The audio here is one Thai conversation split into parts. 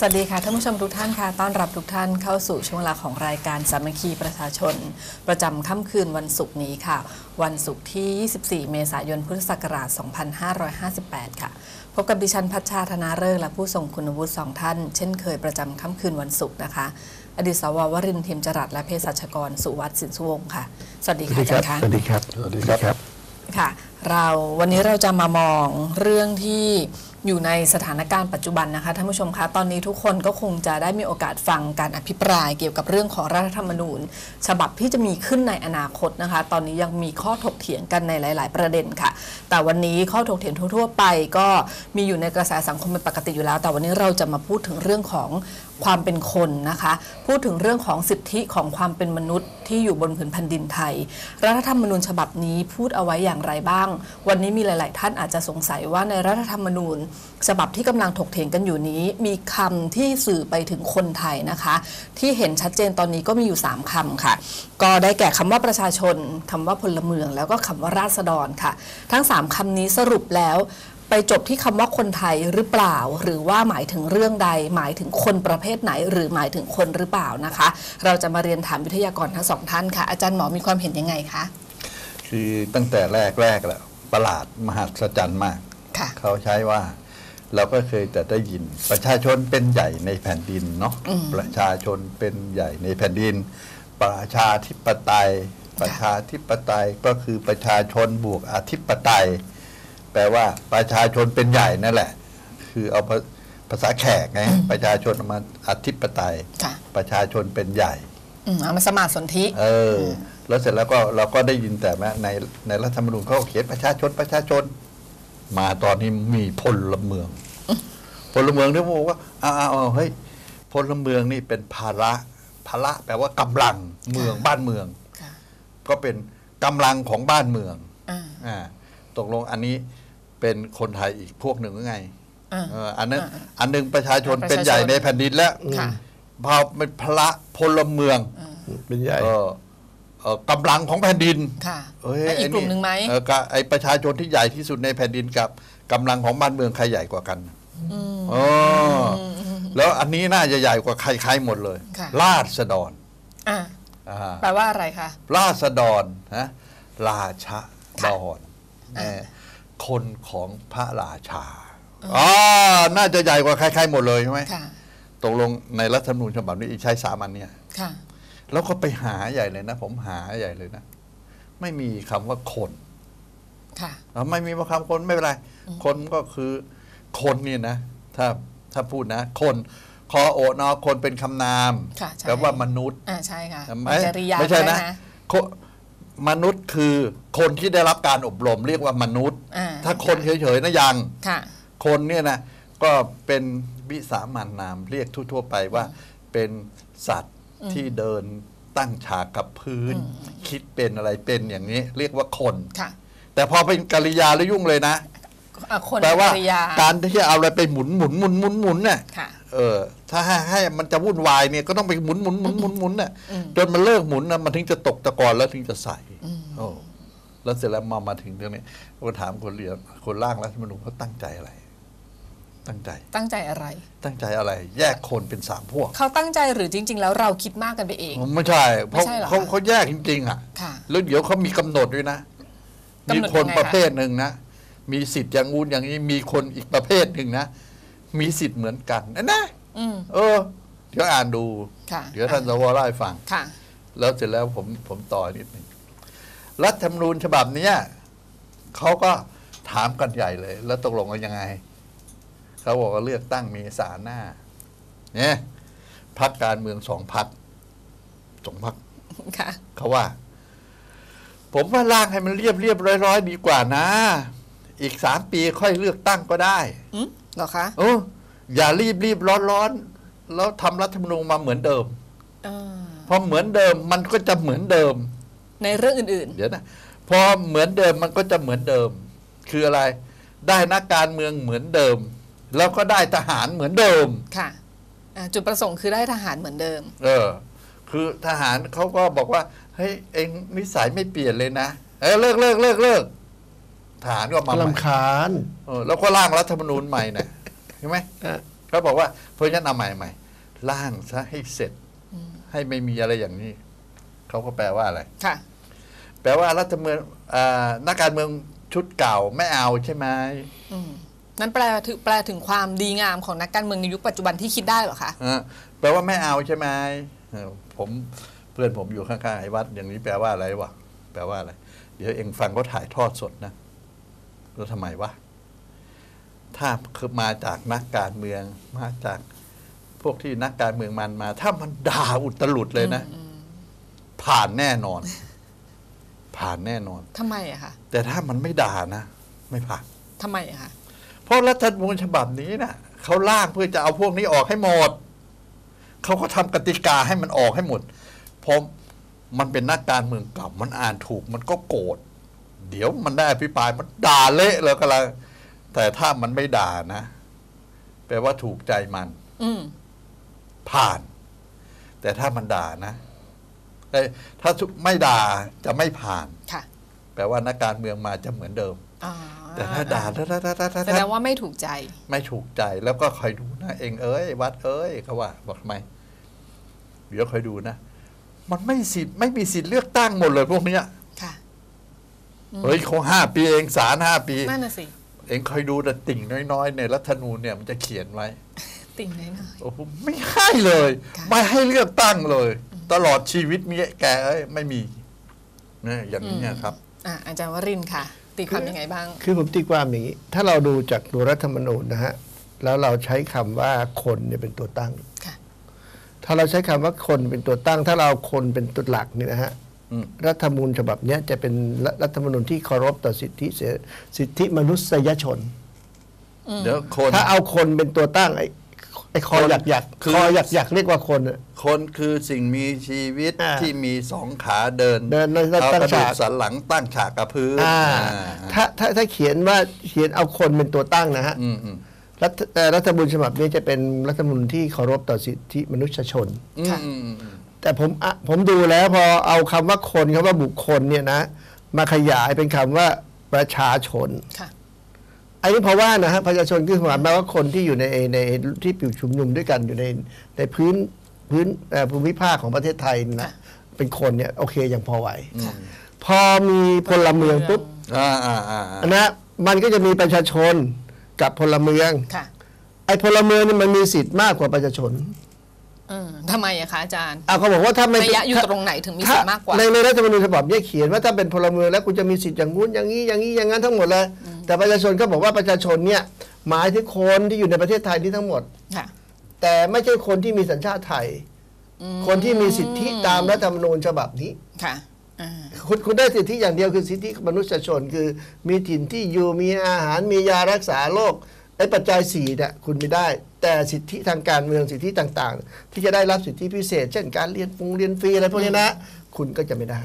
สวัสดีค่ะท่านผู้ชมทุกท่านค่ะต้อนรับทุกท่านเข้าสู่ช่วงเวลาของรายการสามัคคีประชาชน ประจำค่ำคืนวันศุกร์นี้ค่ะ วันศุกร์ที่ 24 เมษายนพุทธศักราช 2558 ค่ะ พบกับดิฉันพัชชาธนาเริกษ์และผู้ทรงคุณวุฒิสองท่าน เช่นเคยประจำค่ำคืนวันศุกร์นะคะ อดีตสววรินทร์เทียมจรัสและเภสัชกรสุวัตสินสุวงศ์ค่ะ สวัสดีค่ะอาจารย์คะสวัสดีครับสวัสดีครับค่ะ เราวันนี้เราจะมามองเรื่องที่ อยู่ในสถานการณ์ปัจจุบันนะคะท่านผู้ชมคะตอนนี้ทุกคนก็คงจะได้มีโอกาสฟังการอภิปรายเกี่ยวกับเรื่องของรัฐธรรมนูญ ฉบับที่จะมีขึ้นในอนาคตนะคะ ตอนนี้ยังมีข้อถกเถียงกันในหลาย ๆ ประเด็นค่ะ แต่วันนี้ข้อถกเถียงทั่ว ๆ ไปก็มีอยู่ในกระแสสังคมเป็นปกติอยู่แล้ว แต่วันนี้เราจะมาพูดถึงเรื่องของ ความเป็นคนนะคะ พูดถึงเรื่องของสิทธิของความเป็นมนุษย์ที่อยู่บนผืนแผ่นดินไทย รัฐธรรมนูญฉบับนี้พูดเอาไว้อย่างไรบ้าง วันนี้มีหลาย ๆ ท่านอาจจะสงสัยว่าในรัฐธรรมนูญ ฉบับที่กำลังถกเถียงกันอยู่นี้ มีคำที่สื่อไปถึงคนไทยนะคะ ที่เห็นชัดเจนตอนนี้ก็มีอยู่ 3คำค่ะ ก็ได้แก่คำว่าประชาชนคำว่าพลเมือง แล้วก็คำว่าราษฎรค่ะ ทั้ง 3คำนี้สรุปแล้ว ไปจบที่คำว่าคนไทยหรือเปล่า หรือว่าหมายถึงเรื่องใด หมายถึงคนประเภทไหน หรือหมายถึงคนหรือเปล่านะคะ เราจะมาเรียนถามวิทยากรทั้งสองท่านค่ะ อาจารย์หมอมีความเห็นยังไงคะคือตั้งแต่แรกแรกๆแล้วประหลาดมหัศจรรย์มากค่ะเขาใช้ว่า เราก็เคยแต่ได้ยิน ประชาชนเป็นใหญ่ในแผ่นดินเนาะประชาชนเป็นใหญ่ในแผ่นดิน ประชาธิปไตย ประชาธิปไตยก็คือประชาชนบวกอธิปไตย แปลว่าประชาชนเป็นใหญ่นั่นแหละ คือเอาภาภาษาแขกไงประชาชนเอามาอธิปไตย ค่ะ ประชาชนเป็นใหญ่ อืมเอามาสมาสนธิ เออ แล้วเสร็จแล้วก็เราก็ได้ยินแต่ว่าในในรัฐธรรมนูญเขาก็เขียนประชาชนประชาชน มาตอนนี้มีพลเมือง พลเมืองที่บอกว่าอ้าวๆเฮ้ยพลเมืองนี่เป็นภาระภาระแปลว่ากำลังเมืองบ้านเมือง ค่ะก็เป็นกำลังของบ้านเมืองอ่า อ่าตกลงอันนี้ เป็นคนไทยอีกพวกหนึ่งหรือไงอ่า เอออันนั้นอ่าอันหนึงประชาชนประชาชนเป็นใหญ่ในแผ่นดินแล้วค่ะ พอเป็นพระพลเมือง เป็นใหญ่ เออเอ่อกำลังของแผ่นดินค่ะเอ้ยแล้วอีกไกลุ่มหนึ่งไหม เออก็ไอประชาชนที่ใหญ่ที่สุดในแผ่นดินกับกำลังของบ้านเมืองใครใหญ่กว่ากันอ๋ออแล้วอันนี้น่าจะใหญ่กว่าใครๆหมดเลยค่ะ ราษฎรอ่าอ่า แปลว่าอะไรคะ ราษฎรนะราชดค่ะรเออ คนของพระราชาอ๋อน่าจะใหญ่กว่าใครๆหมดเลยใช่ไหมค่ะตกลงในรัฐธรรมนูญฉบับนี้ใช้สามัญเนี่ยค่ะแล้วก็ไปหาใหญ่เลยนะ ผมหาใหญ่เลยนะ ไม่มีคำว่าคนค่ะอะไม่มีว่าคำคนไม่เป็นไร คนก็คือคนเนี่ยนะ ถ้าถ้าพูดนะ คนคอโอนอคนเป็นคำนามค่ะใช่แปลว่ามนุษย์อ่าใช่ค่ะไม่จริยาไม่ใช่ด้วนะยโค มนุษย์คือคนที่ได้รับการอบรมเรียกว่ามนุษย์ อ่า ถ้าคนเฉยๆนะยัง ค่ะ คนเนี่ยนะก็เป็นวิสามันนามเรียกทั่วๆไปว่าเป็นสัตว์ที่เดินตั้งฉากกับพื้น คิดเป็นอะไรเป็นอย่างนี้ เรียกว่าคน ค่ะแต่พอเป็นกริยาแล้วยุ่งเลยนะอะคนแปลว่ากิริยาการที่จะเอาอะไรไปหมุนหมุนหมุนหมุนหมุนเนี่ย ค่ะ เออ ถ้าให้ให้มันจะวุ่นวายเนี่ยก็ต้องไปหมุนหมุนหมุนหมุนหมุนเนี่ยจนมันเลิกหมุนนะมันถึงจะตกตะกอนแล้วถึงจะใส่โอ้แล้วเสร็จแล้วมามาถึงตรงนี้ก็ถามคนเรียนคนร่างรัฐธรรมนูญเขาตั้งใจอะไร ตั้งใจ ตั้งใจอะไร ตั้งใจอะไร แยกคนเป็นสามพวก เขาตั้งใจหรือจริง ๆ แล้วเราคิดมากกันไปเอง ไม่ใช่เพราะไม่ใช่เหรอเขาคะเขาแยกจริง ๆอะค่ะ แล้วเดี๋ยวเขามีกำหนดด้วยนะกำมีหนดคนยังไงประคะเภทหนึ่งนะมีสิทธิ์อย่างงู้นอย่างนี้มีคนอีกประเภทหนึ่งนะ มีสิทธิ์เหมือนกันนะนะอืมเออ เดี๋ยวอ่านดู ค่ะเดี๋ยวท่านสวเล่าให้ฟัง ค่ะ แล้วเสร็จแล้วผมผมต่อนิดหนึ่งรัฐธรรมนูญฉบับเนี้ยเขาก็ถามกันใหญ่เลย แล้วตกลงกันยังไง เขาบอกว่าเลือกตั้งเมษาหน้า เนี่ยพักการเมืองสองพักสองพักค่ะ เขาว่า ผมว่าร่างให้มันเรียบเรียบร้อยร้อยๆดีกว่านะ อีกสามปีค่อยเลือกตั้งก็ได้ อืมเหรอคะเอออย่ารีบรีบร้อนร้อนแล้วทำรัฐธรรมนูญมาเหมือนเดิมเออพอเหมือนเดิมมันก็จะเหมือนเดิม ในเรื่องอื่นเดี๋ยวนะพอเหมือนเดิมมันก็จะเหมือนเดิม คืออะไร ได้นักการเมืองเหมือนเดิม แล้วก็ได้ทหารเหมือนเดิมๆค่ะอ่าจุดประสงค์คือได้ทหารเหมือนเดิม เออ คือทหารเขาก็บอกว่าเฮ้ยเองนิสัยไม่เปลี่ยนเลยนะเออเลิกเลิกเลิกเลิก ทหารก็มาใหม่ลำคาญเออแล้วก็ร่างรัฐธรรมนูญใหม่น่ะเห็นไหมอะเขาบอกว่าเพราะฉะนั้นเอาใหม่ใหม่ร่างซะให้เสร็จ ให้ไม่มีอะไรอย่างนี้เขาก็แปลว่าอะไรค่ะแปลว่ารัฐเมืองอ่านักการเมืองชุดเก่าไม่เอาใช่ไหมอืมนั่นแปลถึงแปลถึงความดีงามของนักการเมืองในยุคปัจจุบันที่คิดได้เหรอคะอ่าแปลว่าไม่เอาใช่ไหมเออผมเพื่อนผมอยู่ข้างๆไอ้วัดอย่างนี้แปลว่าอะไรวะแปลว่าอะไร เดี๋ยวเองฟังเขาถ่ายทอดสดนะ แล้วทำไมวะ ถ้าคือมาจากนักการเมือง มาจากพวกที่นักการเมืองมันมา ถ้ามันด่าอุตลุดเลยนะ ผ่านแน่นอน ผ่านแน่นอนทำไมอะคะแต่ถ้ามันไม่ด่านะ ไม่ผ่านทำไมอะคะเพราะรัฐธรรมนูญฉบับนี้นะเขาล่างเพื่อจะเอาพวกนี้ออกให้หมดเขาก็ทำกติกาให้มันออกให้หมดเพราะมันเป็นนักการเมืองเก่ามันอ่านถูก มันก็โกรธ เดี๋ยวมันได้อภิปรายมันด่าเละเลยก็แล้วแต่ถ้ามันไม่ด่านะแปลว่าถูกใจมันอืมผ่าน แต่ถ้ามันด่านะเอ้ยถ้าไม่ด่าจะไม่ผ่านค่ะแปลว่านักการเมืองมาจะเหมือนเดิมอ่าแต่ถ้าด่าแสถ้าดงว่าไม่ถูกใจ ไม่ถูกใจแล้วก็คอยดูนะเองเอ้ย วัดเอ้ยเขาว่า บอกทำไม เดี๋ยวคอยดูนะ มันไม่สิทธิ์ไม่มีสิทธิ์เลือกตั้งหมดเลยพวกเนี้ยค่ะ เฮ้ยเขาห้าปีเองสารห้าปีนั่นน่ะสิเองคอยดูแต่ติ่งน้อยๆในรัฐธรรมนูญเนี่ยมันจะเขียนไว้ติ่งน้อยโอ้โหไม่ให้เลยค่ะไม่ให้เลือกตั้งเลย ตลอดชีวิตมีแกเอ้ยไม่มีเนี่ยอย่างนี้ยครับๆอะอาจารย์วรินทร์ค่ะ ตีความยังไงบ้าง คือผมตีความอย่างนี้ ถ้าเราดูจากตัวรัฐธรรมนูญนะฮะแล้วเราใช้คำว่าคนเนี่ยเป็นตัวตั้งค่ะถ้าเราใช้คำว่าคนเป็นตัวตั้ง ถ้าเราคนเป็นตัวหลักเนี่ยนะฮะอืม รัฐธรรมนูญฉบับเนี้ยจะเป็นรัรัฐธรรมนูญที่เคารพต่อสิทธิเสสิทธิมนุษยชนเดี๋ยวคนถ้าเอาคนเป็นตัวตั้งไอ้ไอ้คอคนหยักหยักคือคอหยักหยักเรียกว่าคนอะคนคือสิ่งมีชีวิตอ่าที่มีสองขาเดินเดินในเอาตั้งกระดูกฉากสันหลังตั้งฉากกับพื้นอ่าอ่าถ้าถ้าถ้าเขียนว่าเขียนเอาคนเป็นตัวตั้งนะฮะอืมอืมรัฐเอ่อรัฐธรรมนูญฉบับนี้จะเป็นรัฐธรรมนูญที่เคารพต่อสิทธิมนุษยชน อืมค่ะอืมอืมอืมแต่ผมอะผมดูแล้วพอเอาคำว่าคนคำว่าบุคคลเนี่ยนะ มาขยายเป็นคำว่าประชาชนค่ะอันนี้เพราะว่านะฮะประชาชนคือหมายความว่าคนที่อยู่ในในที่อยู่ชุมนุมด้วยกันอยู่ในในพื้นพื้นเอ่อภูมิภาคของประเทศไทยนะค่ะเป็นคนเนี่ยโอเคยังพอไหวค่ะพอมีพลเมืองปุ๊บอ่าอ่าอ่าอ่านะมันก็จะมีประชาชนกับพลเมืองค่ะไอ้พลเมืองนี่มันมีสิทธิ์มากกว่าประชาชน อืมทำไมอะคะอาจารย์เอาเขาบอกว่าถ้าไม่ระยะอยู่ถ้าตรงไหนถึงมีสิทธิ์มากกว่า ในในรัฐธรรมนูญฉบับเนี้เขียนว่าถ้าเป็นพลเมืองแล้วคุณจะมีสิทธิ์อย่างงู้นอย่างนี้อย่างนี้อย่างนั้นทั้งหมดเลย แต่ประชาชนก็บอกว่าประชาชนเนี่ยหมายถึงคนที่อยู่ในประเทศไทยนี่ทั้งหมด ค่ะ แต่ไม่ใช่คนที่มีสัญชาติไทยอืมคนที่มีสิทธิตามรัฐธรรมนูญฉบับนี้ ค่ะอ่าคุณคุณได้สิทธิอย่างเดียวคือสิทธิมนุษยชนคือมีถิ่นที่อยู่มีอาหารมียารักษาโรคไอ้ปัจจัยสี่เนี่ยคุณไม่ได้ แต่สิทธิทางการเมืองสิทธิต่างๆ ที่จะได้รับสิทธิพิเศษ เช่นการเรียนฟงเรียนฟรีอะไรพวกนี้นะ คุณก็จะไม่ได้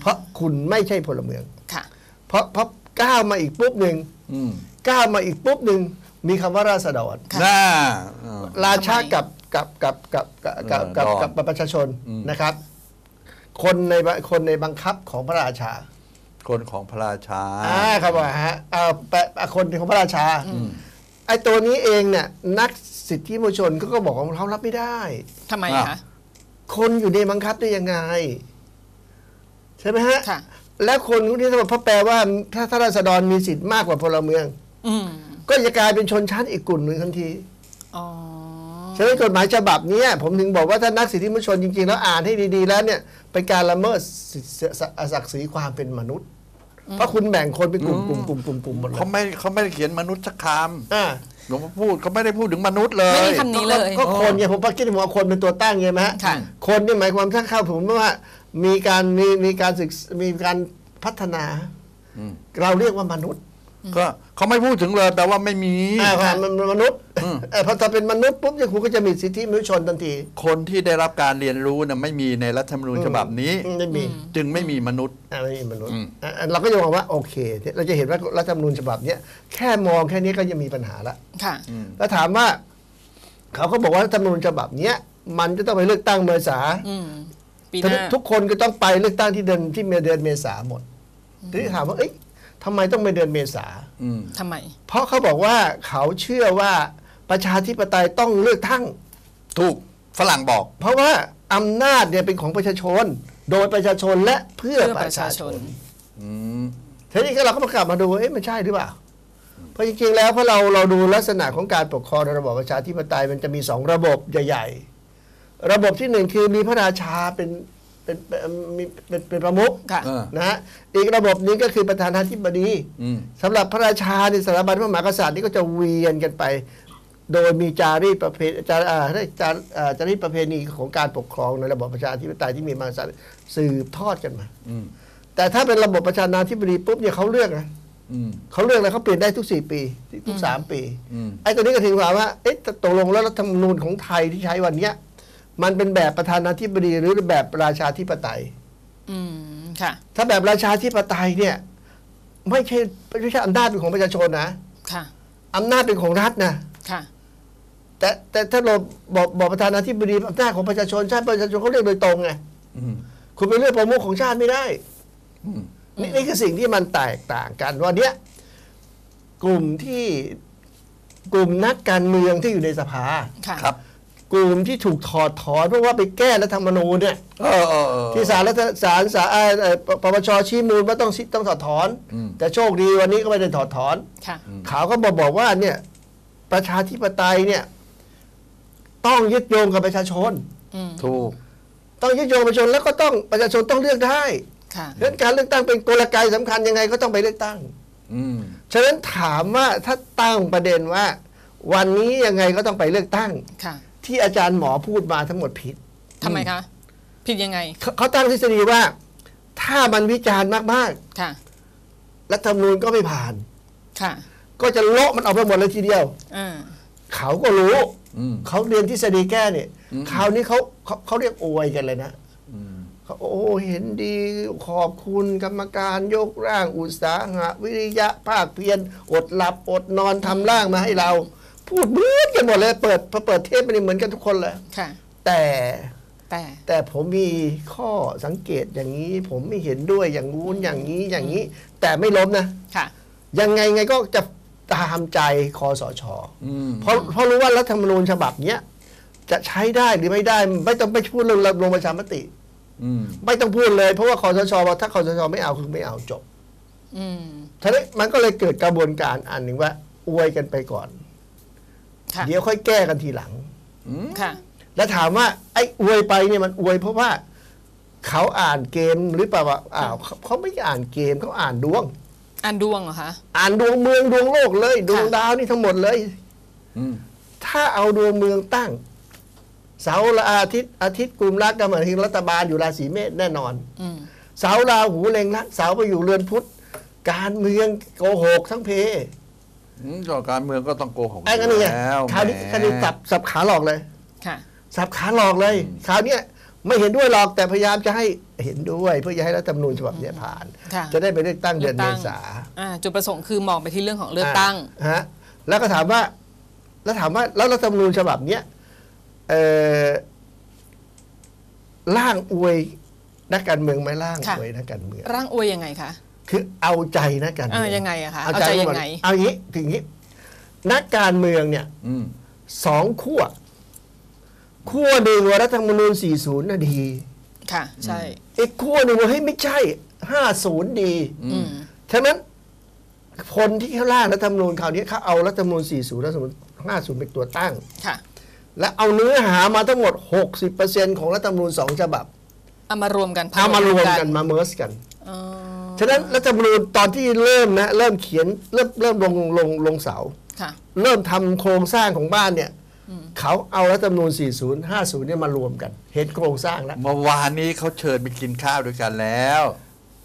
เพราะคุณไม่ใช่พลเมืองค่ะเพราะเพราะก้าวมาอีกปุ๊บหนึ่งอืมก้าวมาอีกปุ๊บหนึ่งมีคำว่าราษฎรค่ะน่าอ่าราชาทำไมกับกับกับกับกับกับกับเออกับกับประชาชนอืมนะครับ คนในบคนในบังคับของพระราชา คนของพระราชาอ่าครับว่าฮะเอาแปะอะคนของพระราชา ไอ้ตัวนี้เองเนี่ยนักสิทธิมนุษยชนก็ก็บอกว่าเขารับไม่ได้ ทำไมอะอะคะ คนอยู่ในบังคับได้ยังไง ใช่ไหมฮะ ค่ะ แล้วคนพวกนี้ถ้าบอกพระแปลว่า ถ้าถ้าราษฎรมีสิทธิ์มากกว่าพลเมือง อืม ก็จะกลายเป็นชนชั้นอีกกลุ่มหนึ่งทันทีอ๋อ ฉะนั้นกฎหมายฉบับเนี้ยผมถึงบอกว่าถ้านักสิทธิมนุษยชนจริงๆ แล้วอ่านให้ดีๆ แล้วเนี่ยเป็นการละเมิดสิทธิศักดิ์ศรีความเป็นมนุษย์ เพราะคุณแบ่งคนเป็นกลุ่มกลุ่มกลุ่มกลุ่มกลุ่มหมดเลเขายไม่เขาไม่ได้เขียนมนุษย์สักคอ่าำหลวงพ่อพูดเขาไม่ได้พูดถึงมนุษย์เลไม่ย มีคำนี้เลย ก็คนไงผมพักคิดว่าคนเป็นตัวตั้งไงไหมฮะค่ะ คนนี่หมายความถ้าเข้าผมว่ามีการมีมีการศึกษมีการพัฒนา อืม เราเรียกว่ามนุษย์ ก็เขาไม่พูดถึงเลยแปลว่าไม่มีอ่าความมันมนุษย์อืมเออพอถ้าเป็นมนุษย์ปุ๊บเนี่ยคุณก็จะมีสิทธิมนุษยชนทันที คนที่ได้รับการเรียนรู้น่ะไม่มีในรัฐธรรมนูญฉบับนี้อืมไม่มีจึงไม่มีมนุษย์อ่าไม่มีมนุษย์อืมอะเราก็จะมองว่าโอเค เราจะเห็นว่ารัฐธรรมนูญฉบับเนี้ยแค่มองแค่นี้ก็ยังมีปัญหาละค่ะแล้วถามว่า เขาก็บอกว่ารัฐธรรมนูญฉบับเนี้ยมันจะต้องไปเลือกตั้งเมษาอืมปีหน้าทุกคนก็ต้องไปเลือกตั้งที่เดือนที่เดือนเมษาหมดทีนี้ถามว่าเอ๊ะ ทำไมต้องไปเดือนเมษาอืมทำไม เพราะเขาบอกว่าเขาเชื่อว่าประชาธิปไตยต้องเลือกตั้งถูกฝรั่งบอก เพราะว่าอำนาจเนี่ยเป็นของประชาชน โดยประชาชนและเพื่อเพื่อปประระชาชาชชนนอืมทีนี้ก็เราก็มากลับมาดูว่าเอ๊ะมันใช่หรือเปล่าเพราะจริงๆแล้วเพราะเราเราดูลักษณะของการปกครองในระบอบประชาธิปไตยมันจะมีสองระบบใหญ่ ๆ ระบบที่หนึ่งคือมีพระราชาเป็น เป็นเป็นมีเป็นเป็นประมุขค่ะเออ นะฮะอีกระบบนี้ก็คือประธานาธิบดีอืม สำหรับพระราชาในสถาบันพระมหากษัตริย์นี่ก็จะเวียนกันไป โดยมีจารีตประเพจาอ่าได้จาอ่าจารีตประเพณีของการปกครองในระบอบประชาธิปไตยที่มีมหากษัตริย์สืบทอดกันมา อืมแต่ถ้าเป็นระบบประชานาธิบดีปุ๊บเนี่ยเขาเลือกนะอืม เขาเลือกแล้วเขาเปลี่ยนได้ทุก4ปีทุก3ปีอืม ไอ้ตัวนี้ก็ถึงความว่าเอ๊ะตกลงแล้วรัฐธรรมนูญของไทยที่ใช้วันเนี้ย มันเป็นแบบประธานาธิบดีหรือแบบราชาธิปไตย อืมค่ะ ถ้าแบบราชาธิปไตยเนี่ย ไม่ใช่ไม่ใช่อำนาจเป็นของประชาชนนะค่ะอำนาจเป็นของรัฐนะค่ะ แต่แต่ถ้าเราบอกบอกประธานาธิบดีอำนาจของประชาชนชาติประชาชนเขาเลือกโดยตรงไงอืมคุณไปเลือกประมุขของชาติไม่ได้อืมนี่นี่คือสิ่งที่มันแตกต่างกันวันเนี้ยกลุ่มที่กลุ่มนักการเมืองที่อยู่ในสภาค่ะครับ กลุ่มที่ถูกถอดถอนเพราะว่าไปแก้รัฐธรรมนูญเนี่ยเออเออเออ ที่ศาลรัฐศาลศาลเอ่อเอ่อปปปชชี้มูลว่าต้องสิต้องถอดถอน อืม แต่โชคดีวันนี้ก็ไม่ได้ถอดถอน ค่ะเขาก็บอกบอกว่าเนี่ยประชาธิปไตยเนี่ยต้องยึดโยงกับประชาชน อืม ถูก ต้องยึดโยงประชาชนแล้วก็ต้องประชาชนต้องเลือกได้ค่ะเพราะฉะนั้นการเลือกตั้งเป็นกลไกสำคัญยังไงก็ต้องไปเลือกตั้ง อืม ฉะนั้นถามว่าถ้าตั้งประเด็นว่า วันนี้ยังไงก็ต้องไปเลือกตั้ง ค่ะ ที่อาจารย์หมอพูดมาทั้งหมดผิดทำไมคะ ผิดยังไง เขาเขาตั้งทฤษฎีว่า ถ้ามันวิจารณ์มากค่ะ ๆ รัฐธรรมนูญก็ไม่ผ่าน ค่ะก็จะโละมันออกไปหมดเลยทีเดียว อ่าเขาก็รู้อืม เขาเรียนทฤษฎีแก้เนี่ยอืมคราวนี้เขาเขาเขาเรียกอวยกันเลยนะอืม เขาโอ้เห็นดีขอบคุณกรรมการยกร่างอุตสาหะวิริยะภาคเพียรอดหลับอดนอนทำร่างมาให้เรา พูดเหมือนกันหมดเลย เปิดพอเปิดเทปมันเหมือนกันทุกคนเลยค่ะ แต่แต่แต่ผมมีข้อสังเกตอย่างนี้ ผมไม่เห็นด้วยอย่างงู้นอย่างนี้อย่างนี้ แต่ไม่ล้มนะค่ะ ยังไงไงก็จะตามใจคอสชอืมเพราะเพราะรู้ว่ารัฐธรรมนูญฉบับเนี้ยจะใช้ได้หรือไม่ได้ ไม่ต้องไปพูดเรื่องลงประชามติอืมไม่ต้องพูดเลย เพราะว่าคอสชบอกถ้าคอสชไม่เอาคือไม่เอาจบอืมทีนี้มันก็เลยเกิดกระบวนการอันหนึ่งว่าอวยกันไปก่อนค่ะ เดี๋ยวค่อยแก้กันทีหลังอืมค่ะแล้วถามว่า ไอ้อวยไปเนี่ยมันอวยเพราะว่าเขาอ่านเกมหรือเปล่าว่าอ้าวเขาเขาไม่ได้อ่านเกมเขาอ่านดวงอันดวงเหรอคะอ่านดวงเมืองดวงโลกเลยดวงดาวนี่ทั้งหมดเลยอืมถ้าเอาดวงเมืองตั้ง เสาร์ละอาทิตย์อาทิตย์กลุ่มรักกำเนิดรัฐบาลอยู่ราศีเมษแน่นอนอืมเสาร์ราหูเล็งรักเสาร์ไปอยู่เรือนพุธการเมืองโกหกทั้งเพ อืมก็การเมืองก็ต้องโกหกไอ้กันนี่ไงแล้วคราวนี้แหมคราวนี้สับสับขาหลอกเลย ค่ะ สับขาหลอกเลยคราวเนี้ยไม่เห็นด้วยหรอกแต่พยายามจะให้เห็นด้วยเพื่อจะให้รัฐธรรมนูญฉบับเนี้ยผ่าน ค่ะ จะได้ไปเลือกตั้งเดือนเลืเมอกตั้งษาอ่าจุดประสงค์คือมองไปที่เรื่องของเลือกตั้งอ่าฮะแล้วก็ถามว่า แล้วถามว่าแล้วรัฐธรรมนูญฉบับเนี้ยเอ่อร่างอวยนักการเมืองไหมร่างค่ะ อวยนักการเมือง ร่างอวยยังไงคะ คือเอาใจนักการเมืเออยังไงอะคะเอาเอาใจใจยัยังงไงไง เอาอย่างนี้ถึงอย่างนี้ นักการเมืองเนี่ยอืมสองขั้วขั้วหนึ่งว่ารัฐธรรมนูญ 40น่ะดีค่ะ ใช่ อีกขั้วหนึ่งว่าเฮ้ยไม่ใช่ 50 ดี อืม ฉะนั้นคนที่เขาร่างรัฐธรรมนูญคราวนี้เขาเอารัฐธรรมนูญ 40รัฐธรรมนูญ50 เป็นตัวตั้ง ค่ะ และเอาเนื้อหามาทั้งหมด 60%ของรัฐธรรมนูญสองฉบับ เอามารวมกันเอามารวมกันมาเมิร์สกัน อ๋อ ฉะนั้นรัฐธรรมนูญตอนที่เริ่มนะเริ่มเขียนเริ่มเริ่มลงลงลงเสา ค่ะ เริ่มทำโครงสร้างของบ้านเนี่ย เขาเอารัฐธรรมนูญ 40 50 เนี่ยมารวมกัน เห็นโครงสร้างแล้วเมื่อวานนี้เขาเชิญไปกินข้าวด้วยกันแล้ว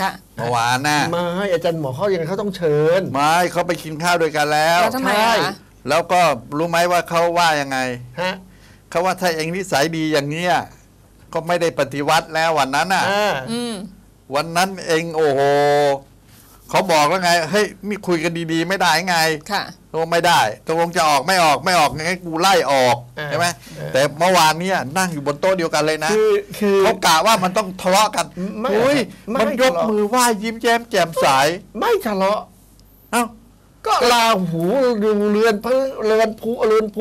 ค่ะ เมื่อวานน่ะไมาอาจารย์หมอเขายังไงเขาต้องเชิญ ไม่เขาไปกินข้าวด้วยกันแล้วแล้วทำไมใช่อะคะ แล้วก็รู้ไหมว่าเขาว่ายังไง ฮะเขาว่าถ้าเองนิสัยดีอย่างเนี้ยก็ไม่ได้ปฏิวัติแล้ววันนั้นน่ะ อ่าอืม วันนั้นเองโอ้โหเขาบอกแล้วไงเฮ้ยมีคุยกันดีๆ ไม่ได้ไงค่ะตกลงไม่ได้ตกลงจะออกไม่ออกไม่ออกงั้นกูไล่ออกอ่าใช่ไหมอ่าแต่เมื่อวานเนี้ยนั่งอยู่บนโต๊ะเดียวกันเลยนะคือคือเขากะว่ามันต้องทะเลาะกันไม่อุ้ยไม่มันยกทะเลาะมือไหว้ยิ้มแย้มแจ่มใสไม่ทะเลาะเอ้าก็ลาหูดูเรือนพระเรือนพุเรือนพุ